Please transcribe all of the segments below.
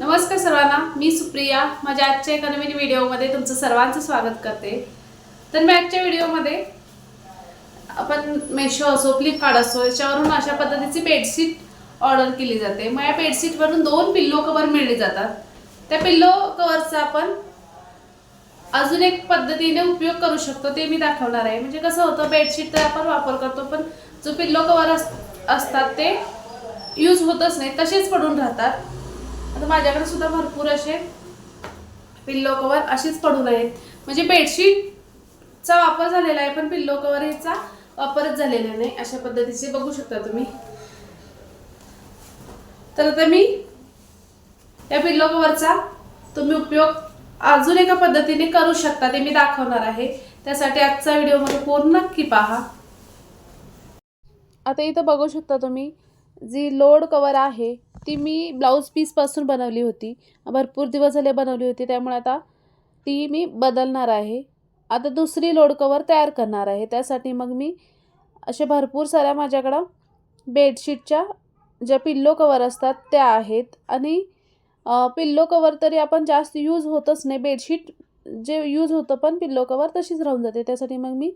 नमस्कार सर्वांना मी सुप्रिया. माझ्या आजच्या एका नवीन व्हिडिओमध्ये तुमचं सर्वांचं स्वागत करते. तर मी आजच्या व्हिडिओमध्ये आपण मेशो असो फ्लिपकार्ट असो याच्यावरून अशा पद्धतीची बेडशीट ऑर्डर केली जाते. मग या बेडशीटवरून दोन पिल्लो कवर मिळले जातात. त्या पिल्लो कवरचा आपण अजून एक पद्धतीने उपयोग करू शकतो ते मी दाखवणार आहे. म्हणजे कसं होतं बेडशीट तर आपण वापर करतो पण जो पिल्लो कवर अस असतात ते यूज होतच नाही. तसेच पडून राहतात. आता माझ्याकडे सुद्धा भरपूर असे पिल्लो कवर असेच पडून आहेत. म्हणजे बेडशीटचा वापर झालेला आहे पण पिल्लो कवर ह्याचा वापरच झालेला नाही. अशा पद्धतीचे बघू शकता तुम्ही. तर आता मी या पिल्लो कवरचा तुम्ही उपयोग अजून एका पद्धतीने करू शकता ते मी दाखवणार आहे. त्यासाठी आजचा व्हिडिओमध्ये पूर्ण नक्की पहा. आता इथं बघू शकता तुम्ही जी लोड कवर आहे ती मी ब्लाऊज पीसपासून बनवली होती. भरपूर दिवस झाले बनवली होती. त्यामुळे आता ती मी बदलणार आहे. आता दुसरी लोड कवर तयार करणार आहे. त्यासाठी मग मी असे भरपूर साऱ्या माझ्याकडं बेडशीटच्या ज्या पिल्लो कवर असतात त्या आहेत. आणि पिल्लो कवर तरी आपण जास्त यूज होतच नाही. बेडशीट जे यूज होतं पण पिल्लो कवर तशीच राहून जाते. त्यासाठी मग मी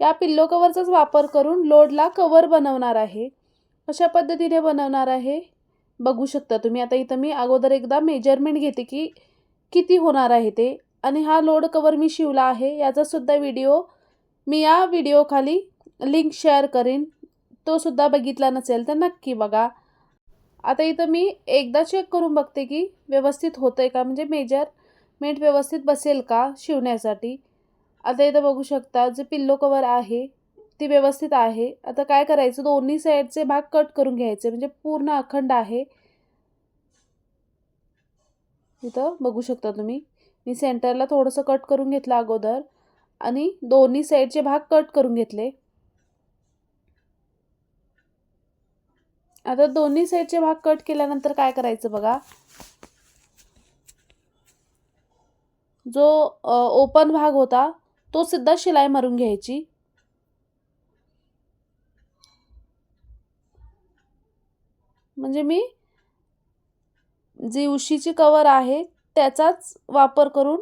या पिल्लो कवरचाच वापर करून लोडला कवर बनवणार आहे. अशा पद्धतीने बनवणार आहे. बघू शकता तुम्ही. आता इथं मी अगोदर एकदा मेजरमेंट घेते की किती होणार आहे ते. आणि हा लोड कवर मी शिवला आहे. याचासुद्धा व्हिडिओ मी या व्हिडिओखाली लिंक शेअर करीन. तो सुद्धा बघितला नसेल तर नक्की बघा. आता इथं मी एकदा चेक करून बघते की व्यवस्थित होतं आहे का? म्हणजे मेजरमेंट व्यवस्थित बसेल का शिवण्यासाठी? आता इथं बघू शकता जे पिल्लो कवर आहे ती व्यवस्थित आहे. आता काय करायचं? दोन्ही साईडचे भाग कट करून घ्यायचे. म्हणजे पूर्ण अखंड आहे. इथं बघू शकता तुम्ही. मी सेंटरला थोडंसं कट करून घेतलं अगोदर. आणि दोन्ही साईडचे भाग कट करून घेतले. आता दोन्ही साईडचे भाग कट केल्यानंतर काय करायचं बघा? जो ओपन भाग होता तो सुद्धा शिलाई मारून घ्यायची. म्हणजे मी जी उशीची कवर आहे त्याचाच वापर करून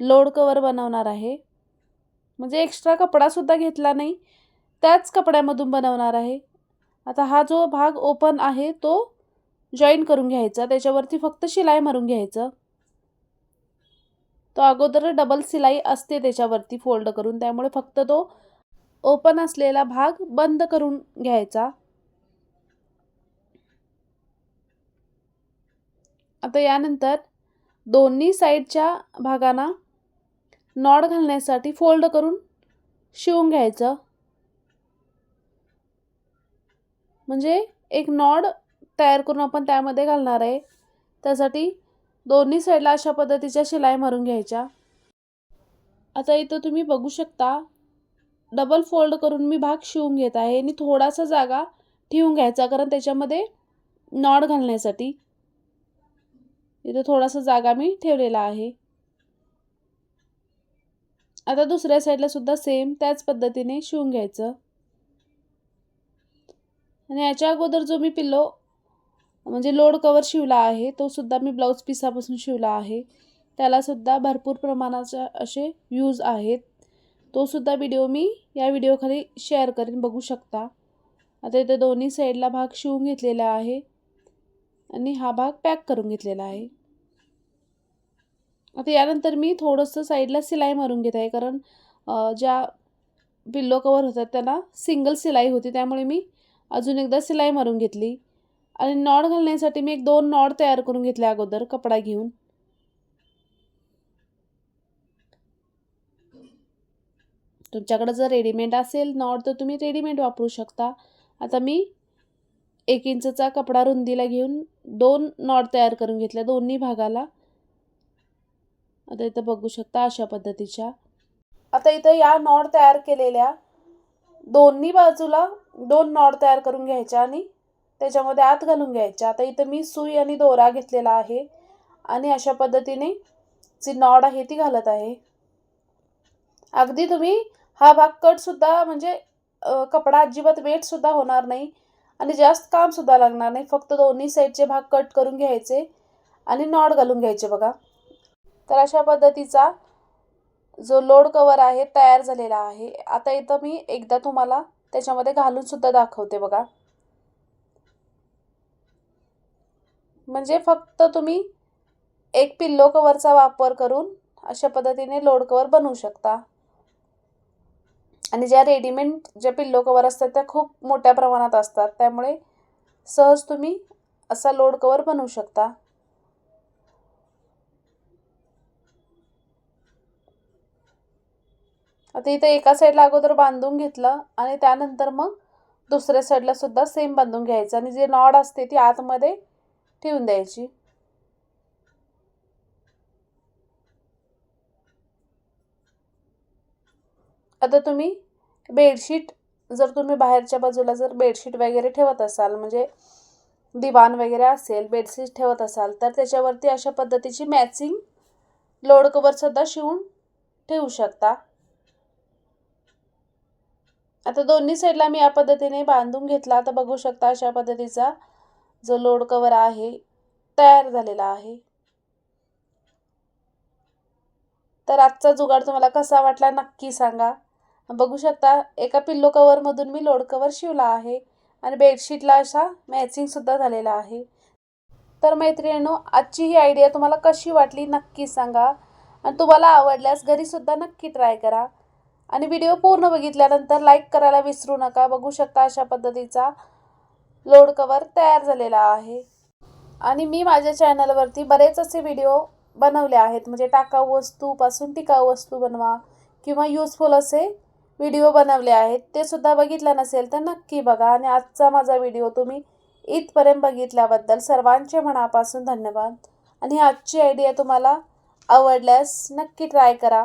लोड कवर बनवणार आहे. म्हणजे एक्स्ट्रा कपडासुद्धा घेतला नाही त्याच कपड्यामधून बनवणार आहे. आता हा जो भाग ओपन आहे तो जॉईन करून घ्यायचा. त्याच्यावरती फक्त शिलाई मारून घ्यायचं. तो अगोदर डबल शिलाई असते त्याच्यावरती फोल्ड करून. त्यामुळे फक्त तो ओपन असलेला भाग बंद करून घ्यायचा. आता यानंतर दोन्ही साईडच्या भागांना नॉड घालण्यासाठी फोल्ड करून शिवून घ्यायचं. म्हणजे एक नॉड तयार करून आपण त्यामध्ये घालणार आहे. त्यासाठी दोन्ही साईडला अशा पद्धतीच्या शिलाई मारून घ्यायच्या. आता इथं तुम्ही बघू शकता डबल फोल्ड करून मी भाग शिवून घेत आहे आणि थोडासा जागा ठेवून घ्यायचा कारण त्याच्यामध्ये नॉड घालण्यासाठी. तिथं थोडासा जागा मी ठेवलेला आहे. आता दुसऱ्या साईडला सुद्धा सेम त्याच पद्धतीने शिवून घ्यायचं. आणि याच्या अगोदर जो मी पिल्लो म्हणजे लोड कवर शिवला आहे तो सुद्धा मी ब्लाऊज पिसापासून शिवला आहे. त्यालासुद्धा भरपूर प्रमाणाचे असे यूज आहेत. तो सुद्धा व्हिडिओ मी या व्हिडिओखाली शेअर करीन बघू शकता. आता इथे दोन्ही साईडला भाग शिवून घेतलेला आहे. आणि हा भाग पॅक करून घेतलेला आहे. आता यानंतर मी थोडंसं साईडला सिलाई मारून घेत आहे कारण ज्या पिल्लो कवर होतात त्यांना सिंगल सिलाई होती त्यामुळे मी अजून एकदा सिलाई मारून घेतली. आणि नॉड घालण्यासाठी मी एक दोन नॉड तयार करून घेतले अगोदर कपडा घेऊन. तुमच्याकडं जर रेडीमेड असेल नॉड तर तुम्ही रेडीमेड वापरू शकता. आता मी एक इंचचा कपडा रुंदीला घेऊन दोन नॉड तयार करून घेतल्या दोन्ही भागाला. आता इथं बघू शकता अशा पद्धतीच्या. आता इथं या नॉड तयार केलेल्या दोन्ही बाजूला दोन नॉड तयार करून घ्यायच्या आणि त्याच्यामध्ये आत घालून घ्यायच्या. आता इथं मी सुई आणि दोरा घेतलेला आहे आणि अशा पद्धतीने जी नॉड आहे ती घालत आहे. अगदी तुम्ही हा भाग कटसुद्धा म्हणजे कपडा अजिबात वेटसुद्धा होणार नाही आणि जास्त कामसुद्धा लागणार नाही. फक्त दोन्ही साईडचे भाग कट करून घ्यायचे आणि नॉड घालून घ्यायचे बघा. तर अशा पद्धतीचा जो लोड कवर आहे तयार झालेला आहे. आता इथं मी एकदा तुम्हाला त्याच्यामध्ये घालून सुद्धा दाखवते बघा. म्हणजे फक्त तुम्ही एक पिल्लो कवरचा वापर करून अशा पद्धतीने लोड कवर बनवू शकता. आणि ज्या रेडीमेड ज्या पिल्लो कवर असतात त्या खूप मोठ्या प्रमाणात असतात. त्यामुळे सहज तुम्ही असा लोड कवर बनवू शकता. आता इथं एका साईडला अगोदर बांधून घेतलं आणि त्यानंतर मग दुसऱ्या साईडला सुद्धा सेम बांधून घ्यायचं. आणि जे नॉड असते ती आतमध्ये ठेवून द्यायची. आता तुम्ही बेडशीट जर तुम्ही बाहेरच्या बाजूला जर बेडशीट वगैरे ठेवत असाल म्हणजे दिवाण वगैरे असेल बेडशीट ठेवत असाल तर त्याच्यावरती अशा पद्धतीची मॅचिंग लोड कवरसुद्धा शिवून ठेवू शकता. आता दोन्ही साईडला मी या पद्धतीने बांधून घेतला. आता बघू शकता अशा पद्धतीचा जो लोड कवर आहे तयार झालेला आहे. तर आजचा जुगाड तुम्हाला कसा वाटला नक्की सांगा. बघू शकता एका पिल्लो कवरमधून मी लोड कवर शिवला आहे आणि बेडशीटला अशा मॅचिंगसुद्धा झालेला आहे. तर मैत्रिणीनो आजची ही आयडिया तुम्हाला कशी वाटली नक्की सांगा. आणि तुम्हाला आवडल्यास घरीसुद्धा नक्की ट्राय करा. आणि व्हिडिओ पूर्ण बघितल्यानंतर लाईक करायला विसरू नका. बघू शकता अशा पद्धतीचा लोड कवर तयार झालेला आहे. आणि मी माझ्या चॅनलवरती बरेच असे व्हिडिओ बनवले आहेत. म्हणजे टाकाऊ वस्तूपासून टिकाऊ वस्तू बनवा किंवा यूजफुल असे व्हिडिओ बनवले आहेत. ते सुद्धा बघितलं नसेल तर नक्की बघा. आणि आजचा माझा व्हिडिओ तुम्ही इथपर्यंत बघितल्याबद्दल सर्वांचे मनापासून धन्यवाद. आणि आजची आयडिया तुम्हाला आवडल्यास नक्की ट्राय करा.